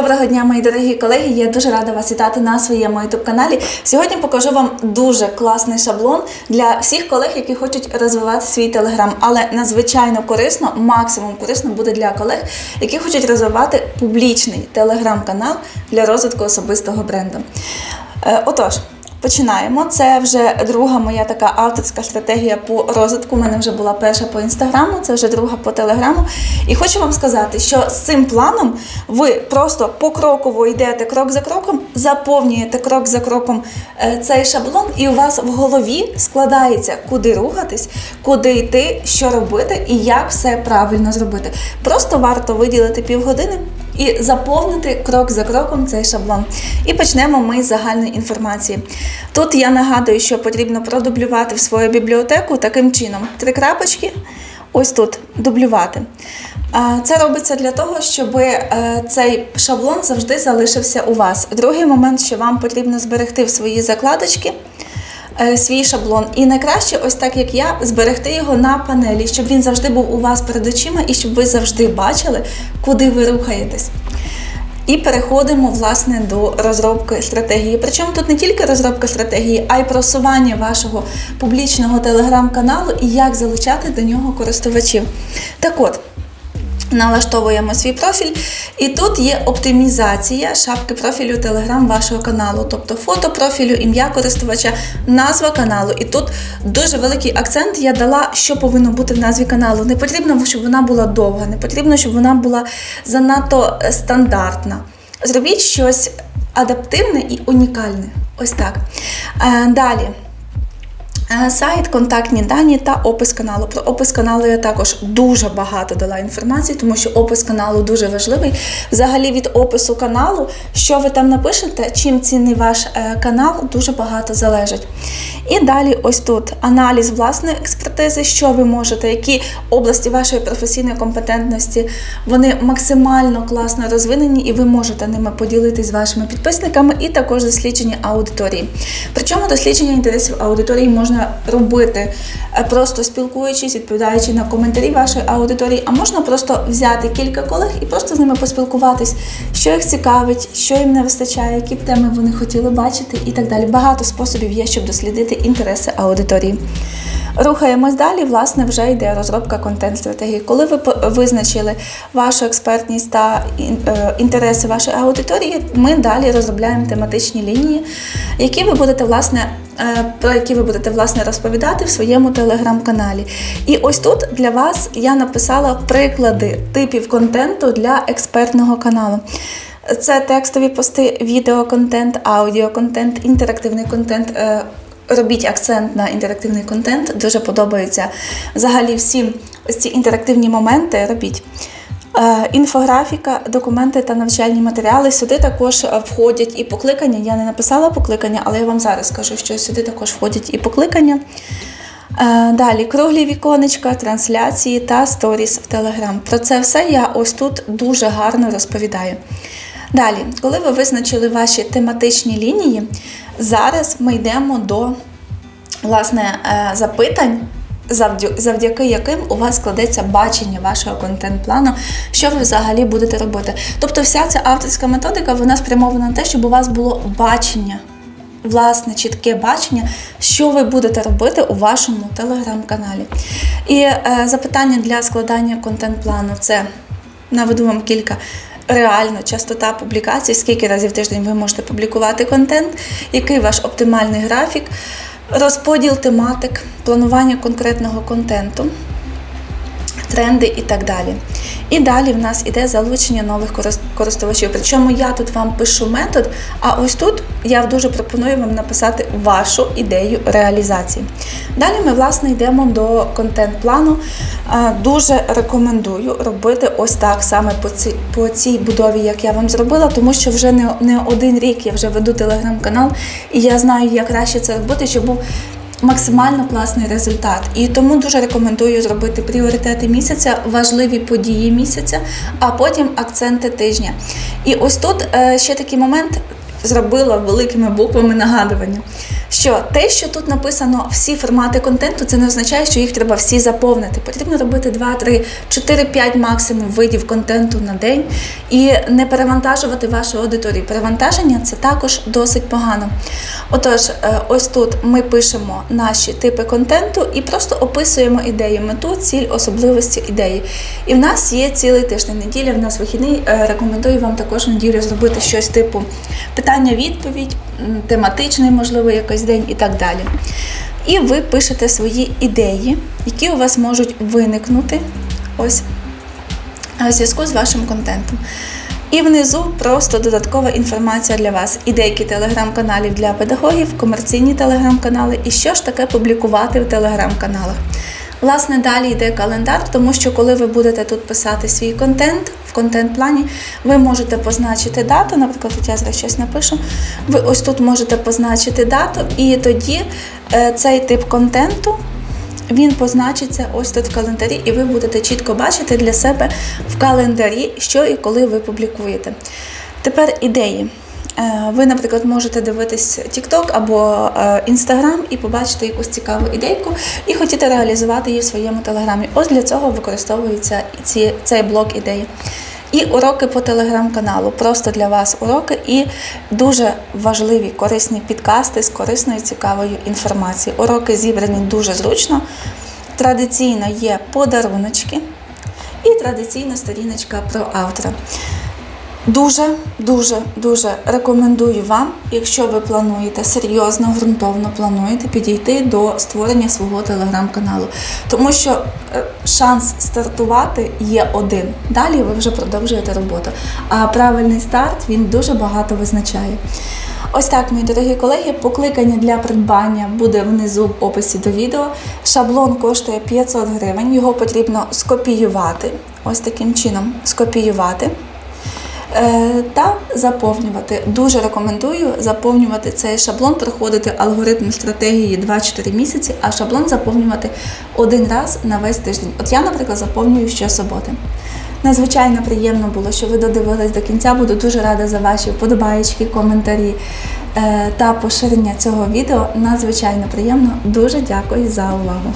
Доброго дня, мої дорогі колеги. Я дуже рада вас вітати на своєму youtube каналі. Сьогодні покажу вам дуже класний шаблон для всіх колег, які хочуть розвивати свій телеграм. Але надзвичайно корисно, максимум корисно буде для колег, які хочуть розвивати публічний телеграм-канал для розвитку особистого бренду. Е, Отож. Починаємо. Це вже друга моя така авторська стратегія по розвитку. У мене вже була перша по інстаграму, це вже друга по телеграму. І хочу вам сказати, що з цим планом ви просто покроково йдете крок за кроком, заповнюєте крок за кроком е, цей шаблон, і у вас в голові складається, куди рухатись, куди йти, що робити і як все правильно зробити. Просто варто виділити півгодини і заповнити крок за кроком цей шаблон. І почнемо ми з загальної інформації. Тут я нагадую, що потрібно продублювати в свою бібліотеку таким чином: три крапочки. Ось тут дублювати. Це робиться для того, щоб е, цей шаблон завжди залишився у вас. Другий момент, що вам потрібно зберегти в свої закладочки е, свій шаблон. І найкраще, ось так як я, зберегти його на панелі, щоб він завжди був у вас перед очима і щоб ви завжди бачили, куди ви рухаєтесь. І переходимо власне до розробки стратегії. Причому тут не тільки розробка стратегії, а й просування вашого публічного телеграм-каналу і як залучати до нього користувачів. Так от. Налаштовуємо свій профіль, і тут є оптимізація шапки профілю Telegram вашого каналу, тобто фото профілю, ім'я користувача, назва каналу. І тут дуже великий акцент я дала, що повинно бути в назві каналу. Не потрібно, щоб вона була довга, не потрібно, щоб вона була занадто е, стандартна. Зробіть щось адаптивне і унікальне. Ось так. Е, Далі. Е, Сайт, контактні дані та опис каналу. Про опис каналу я також дуже багато дала інформації, тому що опис каналу дуже важливий. Взагалі від опису каналу, що ви там напишете, чим цінний ваш е, канал, дуже багато залежить. І далі, ось тут аналіз власної експертизи, що ви можете, які області вашої професійної компетентності вони максимально класно розвинені, і ви можете ними поділитись з вашими підписниками, і також дослідження аудиторії. Причому дослідження інтересів аудиторії можна робити е, просто спілкуючись, відповідаючи на коментарі вашої аудиторії, а можна просто взяти кілька колег і просто з ними поспілкуватись, що їх цікавить, що їм не вистачає, які б теми вони хотіли бачити, і так далі. Багато способів є, щоб дослідити інтереси аудиторії. Рухаємось далі, власне, вже йде розробка контент-стратегії. Коли ви визначили вашу експертність та е, інтереси вашої аудиторії, ми далі розробляємо тематичні лінії, які ви будете власне. е, Про які ви будете власне розповідати в своєму телеграм-каналі. І ось тут для вас я написала приклади типів контенту для експертного каналу. Це текстові пости, відеоконтент, аудіоконтент, інтерактивний контент. Робіть акцент на інтерактивний контент. Дуже подобається взагалі всім ось ці інтерактивні моменти робіть. Е, Інфографіка, документи та навчальні матеріали. Сюди також е, входять і покликання. Я не написала покликання, але я вам зараз скажу, що сюди також входять і покликання. Е, Далі круглі віконечка, трансляції та сторіс в Телеграм. Про це все я ось тут дуже гарно розповідаю. Далі, коли ви визначили ваші тематичні лінії, зараз ми йдемо до власне е, запитань. Завдяки яким у вас складеться бачення вашого контент-плану, що ви взагалі будете робити. Тобто, вся ця авторська методика вона спрямована на те, щоб у вас було бачення, власне, чітке бачення, що ви будете робити у вашому телеграм-каналі. І е, запитання для складання контент-плану це наведу вам кілька. Реально частота публікацій, скільки разів в тиждень ви можете публікувати контент, який ваш оптимальний графік, розподіл тематик, планування конкретного контенту, тренди і так далі. І далі в нас іде залучення нових користувачів. Причому я тут вам пишу метод, а ось тут я дуже пропоную вам написати вашу ідею реалізації. Далі ми, власне, йдемо до контент-плану. Е, Дуже рекомендую робити ось так саме по цій, по цій будові, як я вам зробила, тому що вже не, не один рік я вже веду телеграм-канал, і я знаю, як краще це робити, щоб був максимально класний результат. І тому дуже рекомендую зробити пріоритети місяця, важливі події місяця, а потім акценти тижня. І ось тут е, ще такий момент зробила великими буквами нагадування. що те, що тут написано всі формати контенту, це не означає, що їх треба всі заповнити. Потрібно робити 2, 3, 4, 5 максимум видів контенту на день і не перевантажувати вашу аудиторію. Перевантаження це також досить погано. Отож, е, ось тут ми пишемо наші типи контенту і просто описуємо ідею, мету, ціль, особливості ідеї. І в нас є цілий тиждень неділя, в нас вихідний. Е, Рекомендую вам також неділю зробити щось типу питання-відповідь, тематичний, можливо, якийсь день і так далі. І ви пишете свої ідеї, які у вас можуть виникнути ось в зв'язку з вашим контентом. І внизу просто додаткова інформація для вас. І деякі телеграм-каналів для педагогів, комерційні телеграм-канали, і що ж таке публікувати в телеграм-каналах. Власне, далі йде календар, тому що коли ви будете тут писати свій контент в контент-плані, ви можете позначити дату, наприклад, от я зараз щось напишу. Ви ось тут можете позначити дату, і тоді е, цей тип контенту він позначиться ось тут в календарі, і ви будете чітко бачити для себе в календарі, що і коли ви публікуєте. Тепер ідеї. Е, Ви, наприклад, можете дивитись TikTok або е, Instagram і побачити якусь цікаву ідейку і хотіти реалізувати її в своєму телеграмі. Ось для цього використовується ці, цей блок ідеї. І уроки по телеграм-каналу. Просто для вас уроки і дуже важливі корисні підкасти з корисною цікавою інформацією. Уроки зібрані дуже зручно. Традиційно є подаруночки і традиційна сторіночка про автора. Дуже, дуже, дуже рекомендую вам, якщо ви плануєте серйозно, ґрунтовно плануєте підійти до створення свого телеграм-каналу. Тому що е, шанс стартувати є один. Далі ви вже продовжуєте роботу. А правильний старт він дуже багато визначає. Ось так, мої дорогі колеги, покликання для придбання буде внизу в описі до відео. Шаблон коштує 500 гривень, його потрібно скопіювати. Ось таким чином скопіювати. Е, та заповнювати. Дуже рекомендую заповнювати цей шаблон, проходити алгоритм стратегії 2-4 місяці, а шаблон заповнювати один раз на весь тиждень. От я, наприклад, заповнюю щосуботи. Надзвичайно приємно було, що ви додивились до кінця. Буду дуже рада за ваші вподобаєчки, коментарі е, та поширення цього відео. Надзвичайно приємно. Дуже дякую за увагу.